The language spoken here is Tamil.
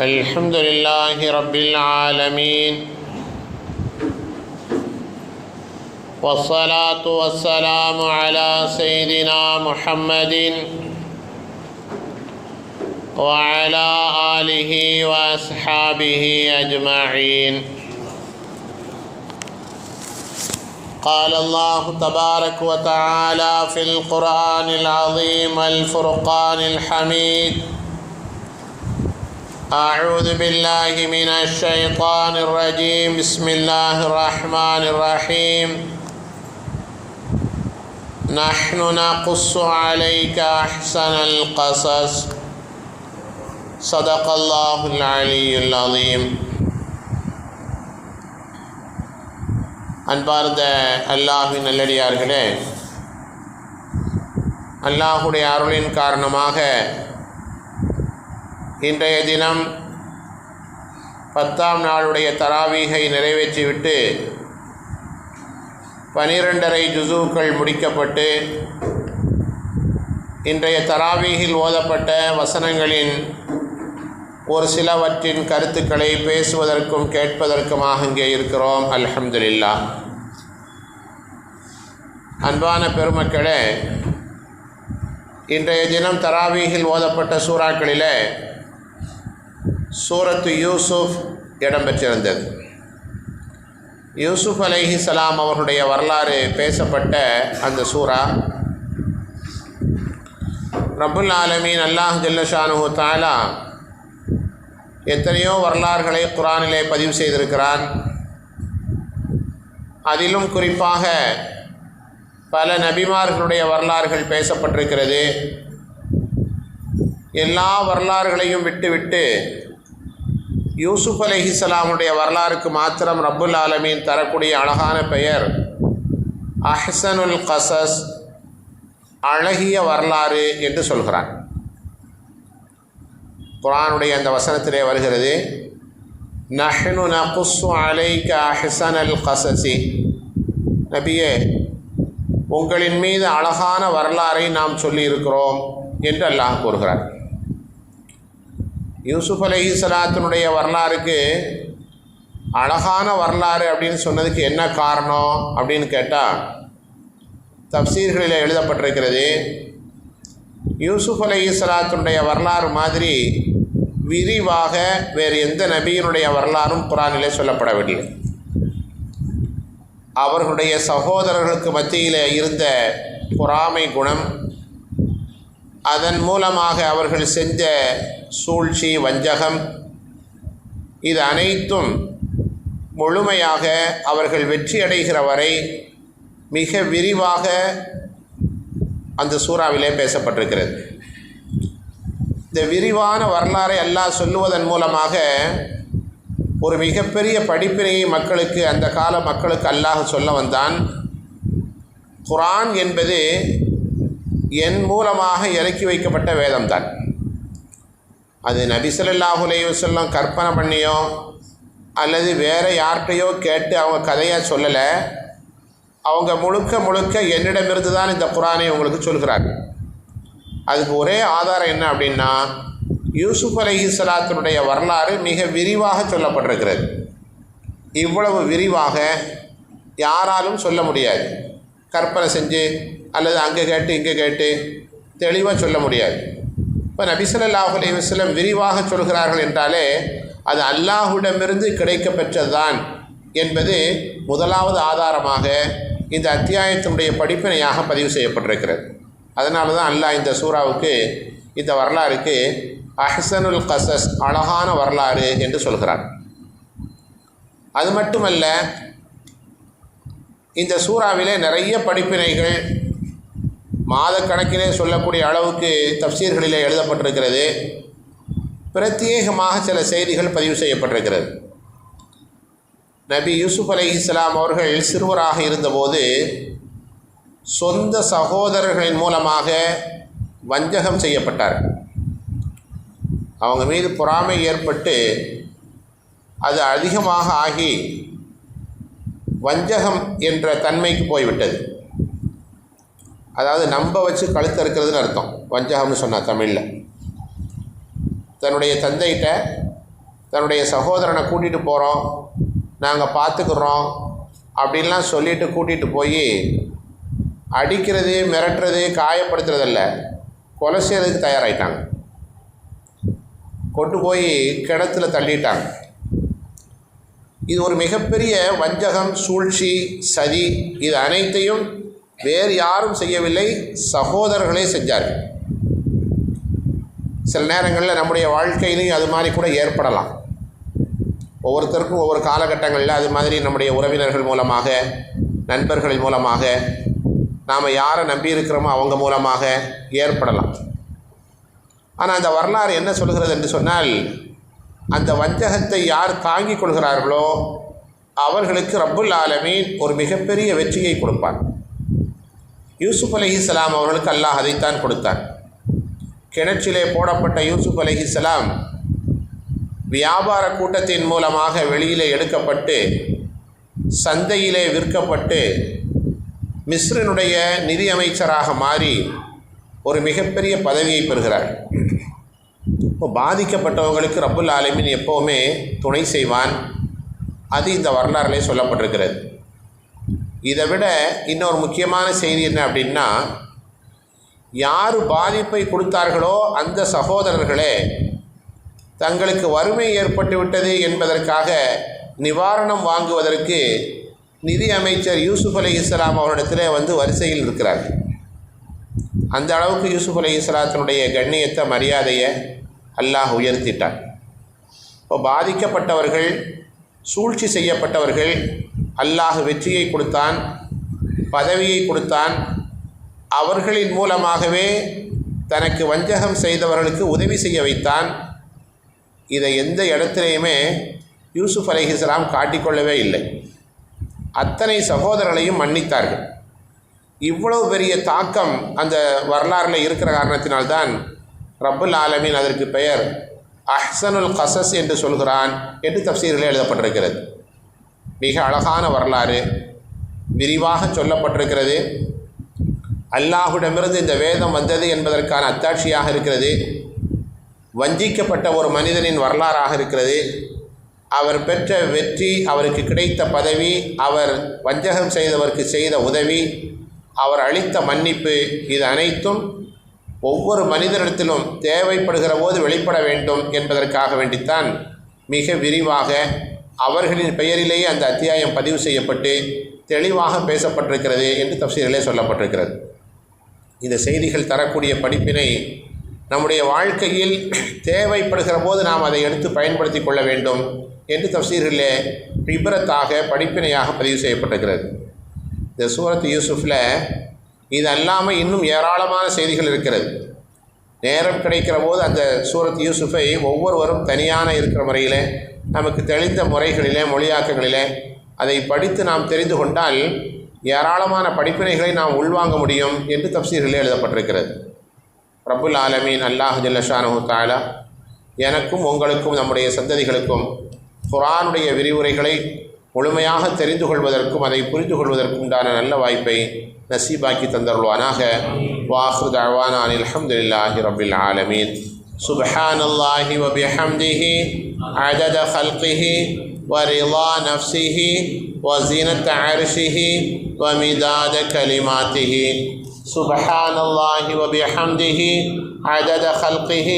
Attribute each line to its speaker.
Speaker 1: الحمد لله رب العالمين. والصلاة والسلام على سيدنا محمد وعلى آله وأصحابه أجمعين. قال الله تبارك وتعالى في القرآن العظيم الفرقان الحميد. أعوذ بالله من الشيطان الرجيم بسم الله الرحمن الرحيم نحن نقص عليك أحسن القصص صدق الله العلي العظيم அன்பார்ந்த அல்லாஹின் நல்லடியார்களே அல்லாஹுடைய அருளின் காரணமாக இன்றைய தினம் பத்தாம் நாளுடைய தராவீகை நிறைவேற்றிவிட்டு பனிரெண்டரை ஜுசூக்கள் முடிக்கப்பட்டு இன்றைய தராவீகில் ஓதப்பட்ட வசனங்களின் ஒரு சிலவற்றின் கருத்துக்களை பேசுவதற்கும் கேட்பதற்குமாக இங்கே இருக்கிறோம். அல்ஹம்துலில்லா. அன்பான பெருமக்களே இன்றைய தினம் தராவீகில் ஓதப்பட்ட சூறாக்களிலே சூரத்து யூசுஃப் இடம்பெற்றிருந்தது யூசுஃப் அலைஹி சலாம் அவர்களுடைய வரலாறு பேசப்பட்ட அந்த சூரா ரபுல் ஆலமீன் அல்லாஹ் ஜல்லஷானு தாலா எத்தனையோ வரலாறுகளை குரானிலே பதிவு செய்திருக்கிறான். அதிலும் குறிப்பாக பல நபிமார்களுடைய வரலாறுகள் பேசப்பட்டிருக்கிறது. எல்லா வரலாறுகளையும் விட்டுவிட்டு யூசுப் அலிஹிசலாமுடைய வரலாறுக்கு மாத்திரம் ரப்புல் ஆலமீன் தரக்கூடிய அழகான பெயர் அஹ்சனுல் கசஸ் அழகிய வரலாறு என்று சொல்கிறான். குரானுடைய அந்த வசனத்திலே வருகிறது நஹ்னு அலைக அலைக்க அல் கசசி நபியே உங்களின் மீது அழகான வரலாறை நாம் சொல்லியிருக்கிறோம் என்று அல்லாஹ் கூறுகிறார் யூசுப் அலஹி சலாத்தினுடைய வரலாறுக்கு அழகான வரலாறு அப்படின்னு சொன்னதுக்கு என்ன காரணம் அப்படின்னு கேட்டால் தப்சீர்களில் எழுதப்பட்டிருக்கிறது யூசுப் அலஹி சலாத்தினுடைய வரலாறு மாதிரி விரிவாக வேறு எந்த நபியினுடைய வரலாறும் குரானிலே சொல்லப்படவில்லை. அவர்களுடைய சகோதரர்களுக்கு மத்தியில் இருந்த பொறாமை குணம் அதன் மூலமாக அவர்கள் செஞ்ச சூழ்ச்சி வஞ்சகம் இது அனைத்தும் முழுமையாக அவர்கள் வெற்றி அடைகிற வரை மிக விரிவாக அந்த சூறாவிலே பேசப்பட்டிருக்கிறது. இந்த விரிவான வரலாறை அல்லாஹ் சொல்லுவதன் மூலமாக ஒரு மிகப்பெரிய படிப்பினையை மக்களுக்கு அந்த கால மக்களுக்கு அல்லாஹ் சொல்ல வந்தான். குரான் என்பது என் மூலமாக இறக்கி வைக்கப்பட்ட வேதம்தான். அது நபிசல்லாஹு அலைவசல்லம் கற்பனை பண்ணியோ அல்லது வேறு யார்கிட்டையோ கேட்டு அவங்க கதையாக சொல்லலை அவங்க முழுக்க முழுக்க என்னிடமிருந்து தான் இந்த குரானை உங்களுக்கு சொல்கிறாங்க அதுக்கு ஒரே ஆதாரம் என்ன அப்படின்னா யூசுப் அலஹி சலாத்தினுடைய வரலாறு மிக விரிவாக சொல்லப்பட்டிருக்கிறது. இவ்வளவு விரிவாக யாராலும் சொல்ல முடியாது. கற்பனை செஞ்சு அல்லது அங்கே கேட்டு இங்கே கேட்டு தெளிவாக சொல்ல முடியாது. இப்போ நபிசல்லாஹு அலி வஸ்லம் விரிவாக சொல்கிறார்கள் என்றாலே அது அல்லாஹுடமிருந்து கிடைக்க பெற்றதுதான் என்பது முதலாவது ஆதாரமாக இந்த அத்தியாயத்தினுடைய படிப்பினையாக பதிவு செய்யப்பட்டிருக்கிறது. அதனால தான் அல்லாஹ் இந்த சூறாவுக்கு இந்த வரலாறுக்கு அஹசனுல் கசஸ் அழகான வரலாறு என்று சொல்கிறார் அது மட்டுமல்ல இந்த சூறாவிலே நிறைய படிப்பினைகள் மாதக்கணக்கிலே சொல்லக்கூடிய அளவுக்கு தப்சீர்களிலே எழுதப்பட்டிருக்கிறது. பிரத்யேகமாக சில செய்திகள் பதிவு செய்யப்பட்டிருக்கிறது. நபி யூசுப் அலி இஸ்லாம் அவர்கள் சிறுவராக இருந்தபோது சொந்த சகோதரர்களின் மூலமாக வஞ்சகம் செய்யப்பட்டார். அவங்க மீது பொறாமை ஏற்பட்டு அது அதிகமாக ஆகி வஞ்சகம் என்ற தன்மைக்கு போய்விட்டது. அதாவது நம்ப வச்சு கழுத்து இருக்கிறதுன்னு அர்த்தம். வஞ்சகம்னு சொன்னா தமிழில். தன்னுடைய தந்தைகிட்ட தன்னுடைய சகோதரனை கூட்டிகிட்டு போகிறோம் நாங்கள் பார்த்துக்குறோம் அப்படின்லாம் சொல்லிட்டு கூட்டிகிட்டு போய் அடிக்கிறது மிரட்டுறது காயப்படுத்துறதில்ல. கொலை செய்யறதுக்கு தயாராகிட்டாங்க கொண்டு போய் கிணத்துல தள்ளிட்டாங்க. இது ஒரு மிகப்பெரிய வஞ்சகம் சூழ்ச்சி சதி இது அனைத்தையும் வேறு யாரும் செய்யவில்லை. சகோதரர்களே செஞ்சார்கள். சில நேரங்களில் நம்முடைய வாழ்க்கையிலையும் அது மாதிரி கூட ஏற்படலாம். ஒவ்வொருத்தருக்கும் ஒவ்வொரு காலகட்டங்களில் அது மாதிரி நம்முடைய உறவினர்கள் மூலமாக நண்பர்கள் மூலமாக நாம் யாரை நம்பி இருக்கிறோமோ அவங்க மூலமாக ஏற்படலாம். ஆனால் அந்த வரலாறு என்ன சொல்கிறது என்று சொன்னால் அந்த வஞ்சகத்தை யார் தாங்கிக் கொள்கிறார்களோ அவர்களுக்கு ரப்புல் ஆலமீன் ஒரு மிகப்பெரிய வெற்றியை கொடுப்பான். யூசுப் அலைஹிஸ்ஸலாம் அவர்களுக்கு அல்லாஹ் அதைத்தான் கொடுத்தான். கிணற்றிலே போடப்பட்ட யூசுப் அலைஹிஸ்ஸலாம் வியாபார கூட்டத்தின் மூலமாக வெளியிலே எடுக்கப்பட்டு சந்தையிலே விற்கப்பட்டு மிஸ்ரனுடைய நிதி அமைச்சராக மாறி ஒரு மிகப்பெரிய பதவியை பெறுகிறார். இப்போ பாதிக்கப்பட்டவங்களுக்கு ரப்புல் ஆலமின் எப்போவுமே துணை செய்வான். அது இந்த வரலாறுலே சொல்லப்பட்டிருக்கிறது. இதை விட இன்னொரு முக்கியமான செய்தி என்ன அப்படின்னா யார் பாதிப்பை கொடுத்தார்களோ அந்த சகோதரர்களே தங்களுக்கு வறுமை ஏற்பட்டுவிட்டது என்பதற்காக நிவாரணம் வாங்குவதற்கு நிதி அமைச்சர் யூசுப் அலி இஸ்லாம் அவரிடத்தில் வந்து வரிசையில் இருக்கிறார் அந்த அளவுக்கு யூசுப் அலி இஸ்லாத்தினுடைய கண்ணியத்தை மரியாதையை அல்லாஹ் உயர்த்திட்டார் இப்போ பாதிக்கப்பட்டவர்கள் சூழ்ச்சி செய்யப்பட்டவர்கள் அல்லாஹ் வெற்றியை கொடுத்தான் பதவியை கொடுத்தான். அவர்களின் மூலமாகவே தனக்கு வஞ்சகம் செய்தவர்களுக்கு உதவி செய்ய வைத்தான். இதை எந்த இடத்துலையுமே யூசுப் அலிஹிஸ்லாம் காட்டிக்கொள்ளவே இல்லை. அத்தனை சகோதரர்களையும் மன்னித்தார்கள். இவ்வளவு பெரிய தாக்கம் அந்த வரலாறில் இருக்கிற காரணத்தினால்தான் ரப்புல் ஆலமின் அதற்கு பெயர். அஹ்சனுல் கசஸ் என்று சொல்கிறான் என்று தப்சீரில் எழுதப்பட்டிருக்கிறது. மிக அழகான வரலாறு விரிவாக சொல்லப்பட்டிருக்கிறது. அல்லாஹுடமிருந்து இந்த வேதம் வந்தது என்பதற்கான அத்தாட்சியாக இருக்கிறது. வஞ்சிக்கப்பட்ட ஒரு மனிதனின் வரலாறாக இருக்கிறது. அவர் பெற்ற வெற்றி அவருக்கு கிடைத்த பதவி அவர் வஞ்சகம் செய்தவருக்கு செய்த உதவி அவர் அளித்த மன்னிப்பு இது அனைத்தும் ஒவ்வொரு மனிதனிடத்திலும் தேவைப்படுகிற போது வெளிப்பட வேண்டும் என்பதற்காக வேண்டித்தான் மிக விரிவாக அவர்களின் பெயரிலேயே அந்த அத்தியாயம் பதிவு செய்யப்பட்டு தெளிவாக பேசப்பட்டிருக்கிறது என்று தப்சீரிலே சொல்லப்பட்டிருக்கிறது. இந்த செய்திகள் தரக்கூடிய படிப்பினை நம்முடைய வாழ்க்கையில் தேவைப்படுகிற போது நாம் அதை எடுத்து பயன்படுத்தி கொள்ள வேண்டும் என்று தப்சீர்களே விபரத்தாக படிப்பினையாக பதிவு செய்யப்பட்டிருக்கிறது. இந்த சூரத் யூசுஃபில் இது அல்லாமல் இன்னும் ஏராளமான செய்திகள் இருக்கிறது. நேரம் கிடைக்கிற போது அந்த சூரத் யூசுஃபை ஒவ்வொருவரும் தனியான இருக்கிற முறையிலே நமக்கு தெளிந்த முறைகளிலே மொழியாக்கங்களிலே அதை படித்து நாம் தெரிந்து கொண்டால் ஏராளமான படிப்பினைகளை நாம் உள்வாங்க முடியும் என்று தப்சீர்களே எழுதப்பட்டிருக்கிறது. பிரபுல் ஆலமீன் அல்லாஹ் ஜல்லஷானு தாலா எனக்கும் உங்களுக்கும் நம்முடைய சந்ததிகளுக்கும் குரானுடைய விரிவுரைகளை முழுமையாக தெரிந்து கொள்வதற்கும் அதை புரிந்து கொள்வதற்கு உண்டான நல்ல வாய்ப்பை نصیبہ کی تندر ہے۔ وآخر دعوانا عن الحمد للہ رب العالمین۔ سبحان اللہ وبحمده عدد خلقه ورضا نفسه وزینت عرشه ومداد کلماته سبحان اللہ وبحمده عدد خلقه